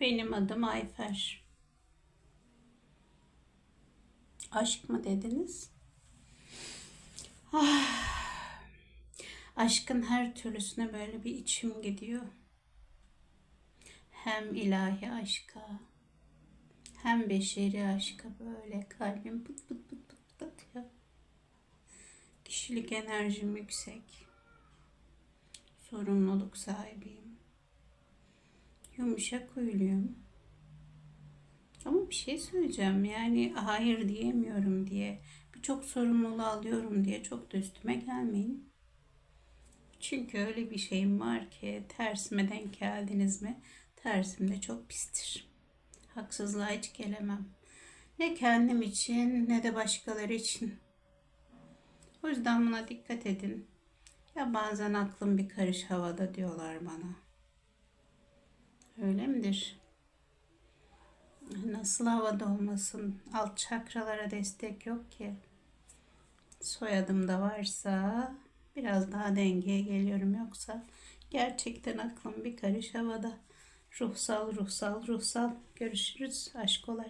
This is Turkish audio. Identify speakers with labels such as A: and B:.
A: Benim adım Ayfer. Aşk mı dediniz? Ah, aşkın her türlüsüne böyle bir içim gidiyor. Hem ilahi aşka, hem beşeri aşka böyle kalbim pıt pıt pıt pıt atıyor. Kişilik enerjim yüksek. Sorumluluk sahibiyim. Yumuşak huyluyum. Ama bir şey söyleyeceğim. Yani hayır diyemiyorum diye, birçok sorumluluğu alıyorum diye çok da üstüme gelmeyin. Çünkü öyle bir şeyim var ki tersime denk geldiniz mi? Tersim de çok pistir. Haksızlığa hiç gelemem. Ne kendim için ne de başkaları için. O yüzden buna dikkat edin. Ya bazen aklım bir karış havada diyorlar bana. Öyle midir? Nasıl havada olmasın? Alt çakralara destek yok ki. Soyadım da varsa biraz daha dengeye geliyorum yoksa gerçekten aklım bir karış havada. Ruhsal, ruhsal, ruhsal. Görüşürüz. Aşk olay.